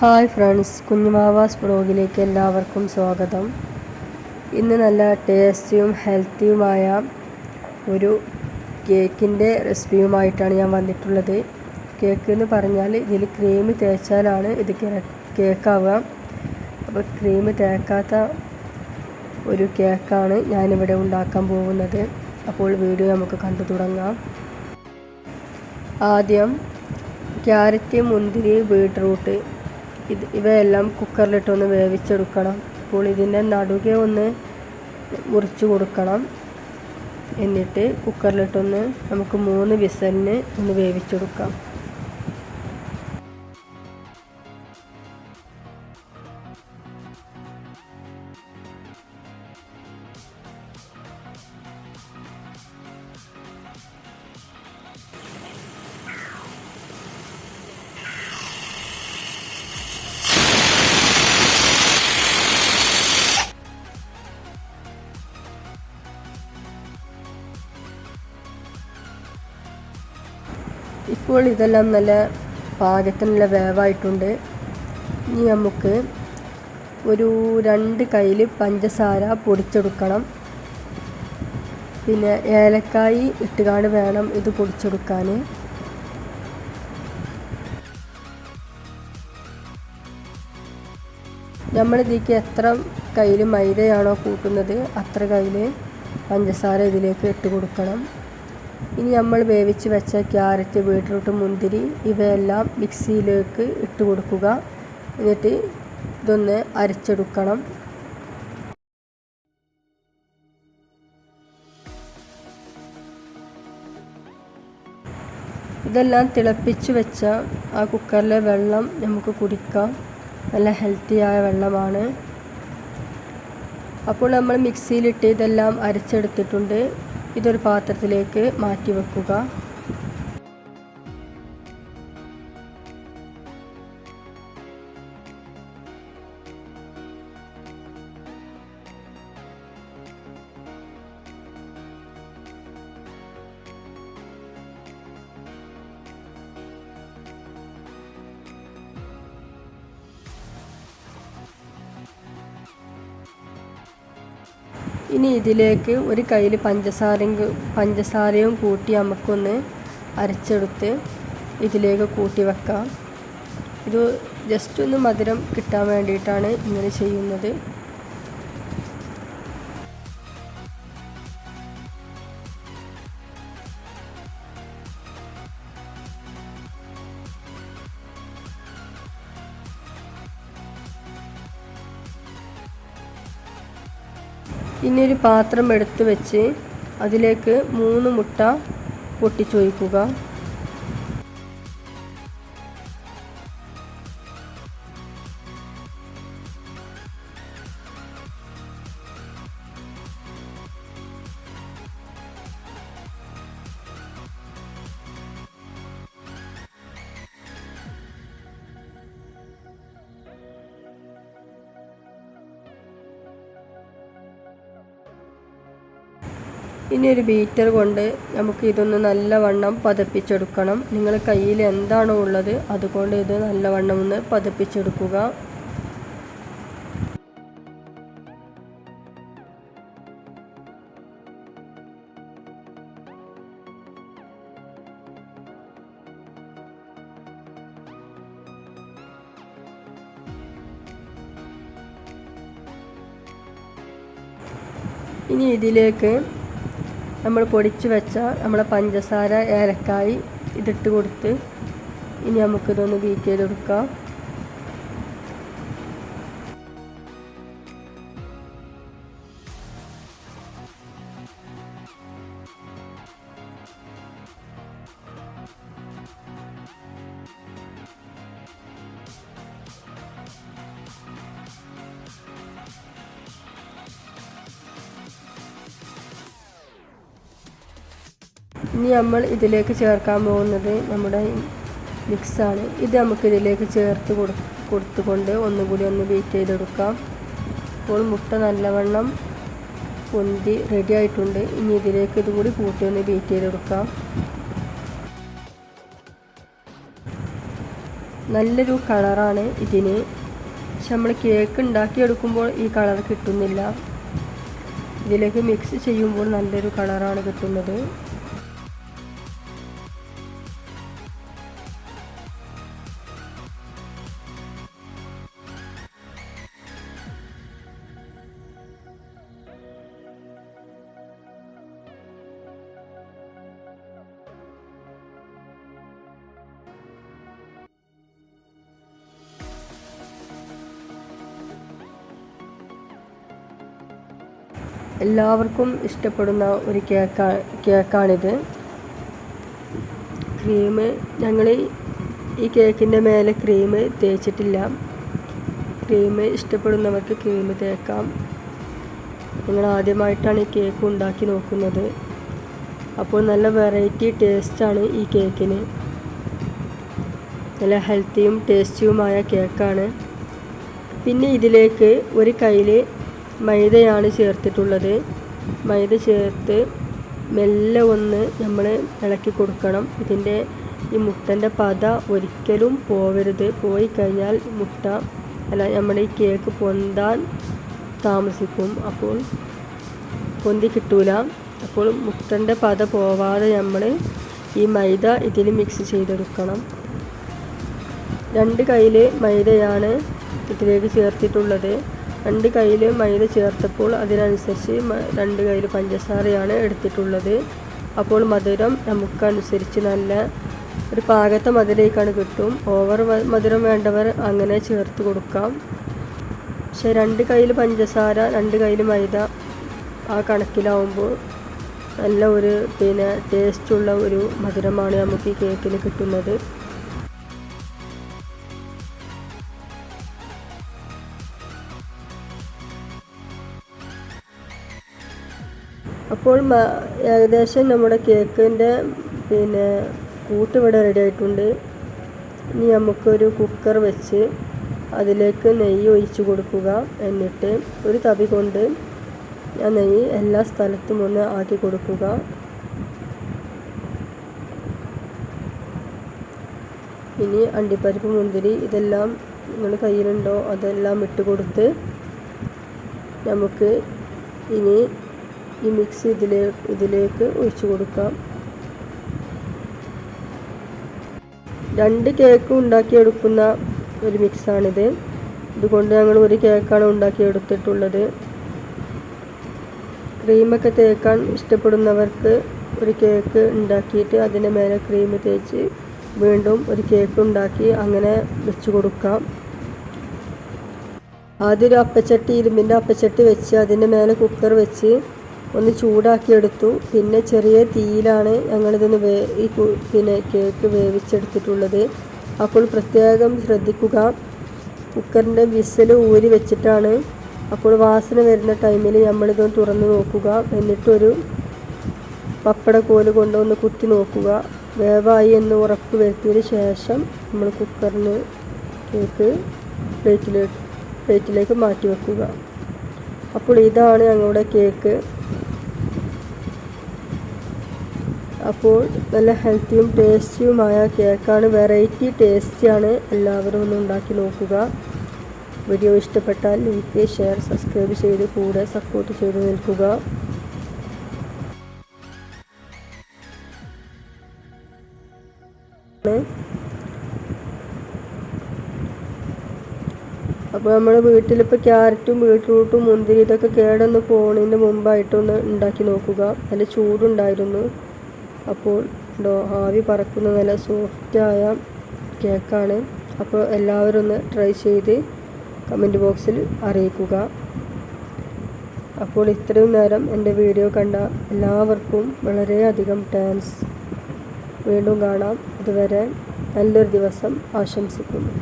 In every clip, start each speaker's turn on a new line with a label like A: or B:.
A: Hi friends കുഞ്ഞുമാവാസ് ബ്ലോഗിലേക്ക് എല്ലാവർക്കും സ്വാഗതം. ഇന്ന് നല്ല ടേസ്റ്റിയും ഹെൽത്തിയുമായ ഒരു കേക്കിന്റെ റെസിപ്പിയുമായിട്ടാണ് ഞാൻ വന്നിട്ടുള്ളത്. കേക്ക് എന്ന് പറഞ്ഞാൽ ഇതിൽ ക്രീം തേച്ചാലാണ് ഇത് കേക്കാവുക. അപ്പോൾ ക്രീം തേക്കാത്ത ഒരു കേക്കാണ് ഞാനിവിടെ ഉണ്ടാക്കാൻ പോകുന്നത്. അപ്പോൾ വീഡിയോ നമുക്ക് കണ്ടു തുടങ്ങാം. ആദ്യം ക്യാരറ്റ് മുന്തിരി ബീട്രൂട്ട് ഇത് ഇവയെല്ലാം കുക്കറിലിട്ടൊന്ന് വേവിച്ചെടുക്കണം. അപ്പോൾ ഇതിന്റെ നടുകെ ഒന്ന് മുറിച്ച് കൊടുക്കണം. എന്നിട്ട് കുക്കറിലിട്ടൊന്ന് നമുക്ക് മൂന്ന് വിസലിന് ഒന്ന് വേവിച്ചെടുക്കാം. ഇപ്പോൾ ഇതെല്ലാം നല്ല പാകത്തിനുള്ള വേവായിട്ടുണ്ട്. ഇനി നമുക്ക് ഒരു രണ്ട് കയ്യിൽ പഞ്ചസാര പൊടിച്ചെടുക്കണം. പിന്നെ ഏലക്കായി ഇട്ടുകാണ് വേണം ഇത് പൊടിച്ചെടുക്കാൻ നമ്മളിതിലേക്ക് എത്ര കയ്യിൽ മൈദയാണോ കൂട്ടുന്നത് അത്ര കയ്യിൽ പഞ്ചസാര ഇതിലേക്ക് ഇട്ട് കൊടുക്കണം. ഇനി നമ്മൾ വേവിച്ച് വെച്ച ക്യാരറ്റ് ബീട്രൂട്ട് മുന്തിരി ഇവയെല്ലാം മിക്സിയിലേക്ക് ഇട്ട് കൊടുക്കുക. എന്നിട്ട് ഇതൊന്ന് അരച്ചെടുക്കണം. ഇതെല്ലാം തിളപ്പിച്ച് വെച്ച ആ കുക്കറിലെ വെള്ളം നമുക്ക് കുടിക്കാം. നല്ല ഹെൽത്തിയായ വെള്ളമാണ്. അപ്പോൾ നമ്മൾ മിക്സിയിലിട്ട് ഇതെല്ലാം അരച്ചെടുത്തിട്ടുണ്ട്. ഇതൊരു പാത്രത്തിലേക്ക് മാറ്റി വെക്കുക. ഇനി ഇതിലേക്ക് ഒരു കയ്യിൽ പഞ്ചസാരയും പഞ്ചസാരയും കൂട്ടി നമുക്കൊന്ന് അരച്ചെടുത്ത് ഇതിലേക്ക് കൂട്ടി വെക്കാം. ഇത് ജസ്റ്റ് ഒന്ന് മധുരം കിട്ടാൻ വേണ്ടിയിട്ടാണ് ഇങ്ങനെ ചെയ്യുന്നത്. ഇനി ഒരു പാത്രം എടുത്തു വെച്ച് അതിലേക്ക് മൂന്ന് മുട്ട പൊട്ടിച്ചൊഴിക്കുക. ഇനി ഒരു ബീറ്റർ കൊണ്ട് നമുക്ക് ഇതൊന്ന് നല്ലവണ്ണം പതപ്പിച്ചെടുക്കണം. നിങ്ങൾ കയ്യിൽ എന്താണോ ഉള്ളത് അതുകൊണ്ട് ഇത് നല്ലവണ്ണം ഒന്ന് പതപ്പിച്ചെടുക്കുക. ഇനി ഇതിലേക്ക് നമ്മൾ പൊടിച്ച് വെച്ച നമ്മളെ പഞ്ചസാര ഏലക്കായി ഇതിട്ട് കൊടുത്ത് ഇനി നമുക്കിതൊന്ന് ബീറ്റ് ചെയ്തെടുക്കാം ഇനി നമ്മൾ ഇതിലേക്ക് ചേർക്കാൻ പോകുന്നത് നമ്മുടെ മിക്സാണ്. ഇത് നമുക്ക് ഇതിലേക്ക് ചേർത്ത് കൊടു കൊടുത്തുകൊണ്ട് ഒന്നുകൂടി ഒന്ന് ബീറ്റ് ചെയ്തെടുക്കാം. ഇപ്പോൾ മുട്ട നല്ലവണ്ണം പൊന്തി റെഡി ആയിട്ടുണ്ട്. ഇനി ഇതിലേക്ക് ഇതുകൂടി കൂട്ടി ഒന്ന് ബീറ്റ് ചെയ്തെടുക്കാം. നല്ലൊരു കളറാണ് ഇതിന്. പക്ഷെ നമ്മൾ കേക്ക് ഉണ്ടാക്കിയെടുക്കുമ്പോൾ ഈ കളർ കിട്ടുന്നില്ല. ഇതിലേക്ക് മിക്സ് ചെയ്യുമ്പോൾ നല്ലൊരു കളറാണ് കിട്ടുന്നത്. എല്ലാവർക്കും ഇഷ്ടപ്പെടുന്ന ഒരു കേക്കാ കേക്കാണിത്. ക്രീം ഞങ്ങൾ ഈ കേക്കിന്റെ മേലെ ക്രീം തേച്ചിട്ടില്ല. ക്രീം ഇഷ്ടപ്പെടുന്നവർക്ക് ക്രീം തേക്കാം. നിങ്ങൾ ആദ്യമായിട്ടാണ് ഈ കേക്ക് ഉണ്ടാക്കി നോക്കുന്നത്. അപ്പോൾ നല്ല വെറൈറ്റി ടേസ്റ്റാണ് ഈ കേക്കിന്. നല്ല ഹെൽത്തിയും ടേസ്റ്റിയുമായ കേക്കാണ്. പിന്നെ ഇതിലേക്ക് ഒരു കയ്യിൽ മൈദയാണ് ചേർത്തിട്ടുള്ളത്. മൈദ ചേർത്ത് മെല്ലെ ഒന്ന് നമ്മൾ ഇളക്കി കൊടുക്കണം. ഇതിന്റെ ഈ മുട്ടന്റെ പത ഒരിക്കലും പോവരുത്. പോയി കഴിഞ്ഞാൽ മുട്ട അല്ല നമ്മുടെ ഈ കേക്ക് പൊന്താൻ താമസിക്കും. അപ്പോൾ പൊന്തി കിട്ടൂല. അപ്പോൾ മുട്ടന്റെ പത പോവാതെ നമ്മൾ ഈ മൈദ ഇതിൽ മിക്സ് ചെയ്തെടുക്കണം. രണ്ട് കയ്യിൽ മൈദയാണ് ഇതിലേക്ക് ചേർത്തിട്ടുള്ളത്. രണ്ട് കയ്യിൽ മൈദ ചേർത്തപ്പോൾ അതിനനുസരിച്ച് രണ്ട് കയ്യിൽ പഞ്ചസാരയാണ് എടുത്തിട്ടുള്ളത്. അപ്പോൾ മധുരം നമുക്കനുസരിച്ച് നല്ല ഒരു പാകത്തെ മധുരേക്കാണ് കിട്ടും. ഓവർ മധുരം വേണ്ടവർ അങ്ങനെ ചേർത്ത് കൊടുക്കാം. പക്ഷെ രണ്ട് കയ്യിൽ പഞ്ചസാര രണ്ട് കയ്യിൽ മൈദ ആ കണക്കിലാവുമ്പോൾ നല്ല ഒരു പിന്നെ ടേസ്റ്റുള്ള ഒരു മധുരമാണ് നമുക്ക് ഈ കേക്കിന് കിട്ടുന്നത്. അപ്പോൾ ഏകദേശം നമ്മുടെ കേക്കിന്റെ പിന്നെ കൂട്ട് ഇവിടെ റെഡി ആയിട്ടുണ്ട്. ഇനി നമുക്കൊരു കുക്കർ വെച്ച് അതിലേക്ക് നെയ്യ് ഒഴിച്ചു കൊടുക്കുക. എന്നിട്ട് ഒരു തവി കൊണ്ട് ആ നെയ്യ് എല്ലാ സ്ഥലത്തും ഒന്ന് ആക്കി കൊടുക്കുക. ഇനി അണ്ടിപ്പരിപ്പ് മുന്തിരി ഇതെല്ലാം നിങ്ങൾ കയ്യിലുണ്ടോ? അതെല്ലാം ഇട്ട് കൊടുത്ത് നമുക്ക് ഇനി ഈ മിക്സ് ഇതിലേ ഇതിലേക്ക് ഒഴിച്ചു കൊടുക്കാം. രണ്ട് കേക്ക് ഉണ്ടാക്കിയെടുക്കുന്ന ഒരു മിക്സാണിത് ഇതുകൊണ്ട് ഞങ്ങൾ ഒരു കേക്കാണ് ഉണ്ടാക്കിയെടുത്തിട്ടുള്ളത്. ക്രീമൊക്കെ തേക്കാൻ ഇഷ്ടപ്പെടുന്നവർക്ക് ഒരു കേക്ക് ഉണ്ടാക്കിയിട്ട് അതിന്റെ മേലെ ക്രീം തേച്ച് വീണ്ടും ഒരു കേക്ക് ഉണ്ടാക്കി അങ്ങനെ വെച്ച് കൊടുക്കാം. ആദ്യം ഒരു അപ്പച്ചട്ടി ഇരുമ്പിന്റെ അപ്പച്ചട്ടി വെച്ച് അതിന്റെ മേലെ കുക്കർ വെച്ച് ഒന്ന് ചൂടാക്കിയെടുത്തു. പിന്നെ ചെറിയ തീയിലാണ് ഞങ്ങളിതൊന്ന് വേ ഈ പിന്നെ കേക്ക് വേവിച്ചെടുത്തിട്ടുള്ളത്. അപ്പോൾ പ്രത്യേകം ശ്രദ്ധിക്കുക. കുക്കറിന്റെ വിസിൽ ഊരി വെച്ചിട്ടാണ്. അപ്പോൾ വാസന വരുന്ന ടൈമിൽ നമ്മളിതൊന്ന് തുറന്ന് നോക്കുക. എന്നിട്ടൊരു പപ്പടക്കോൽ കൊണ്ടൊന്ന് കുത്തി നോക്കുക. വേവായി എന്ന് ഉറപ്പ് വരുത്തിയതിന് ശേഷം നമ്മൾ കുക്കറിന് കേക്ക് പ്ലേറ്റിലേക്ക് പ്ലേറ്റിലേക്ക് മാറ്റി വെക്കുക. അപ്പോൾ ഇതാണ് ഞങ്ങളുടെ കേക്ക്. അപ്പോൾ നല്ല ഹെൽത്തിയും ടേസ്റ്റിയുമായ കേക്കാണ്. വെറൈറ്റി ടേസ്റ്റിയാണ് എല്ലാവരും ഒന്ന് ഉണ്ടാക്കി നോക്കുക. വീഡിയോ ഇഷ്ടപ്പെട്ടാൽ ലൈക്ക് ഷെയർ സബ്സ്ക്രൈബ് ചെയ്ത് കൂടെ സപ്പോർട്ട് ചെയ്ത് നിൽക്കുക. അപ്പോൾ നമ്മൾ വീട്ടിലിപ്പോൾ ക്യാരറ്റും ബീട്രൂട്ടും മുന്തിരി ഇതൊക്കെ കേടൊന്ന് പോണതിന്റെ മുമ്പായിട്ടൊന്ന് ഉണ്ടാക്കി നോക്കുക. നല്ല ചൂടുണ്ടായിരുന്നു. അപ്പോൾ ആവി പറക്കുന്ന നല്ല സോഫ്റ്റായ കേക്കാണ്. അപ്പോൾ എല്ലാവരും ഒന്ന് ട്രൈ ചെയ്ത് കമന്റ് ബോക്സിൽ അറിയിക്കുക. അപ്പോൾ ഇത്രയും നേരം എന്റെ വീഡിയോ കണ്ട എല്ലാവർക്കും വളരെയധികം താങ്ക്സ് വീണ്ടും കാണാം. അതുവരെ നല്ലൊരു ദിവസം ആശംസിക്കുന്നു.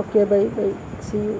A: Okay bye bye see you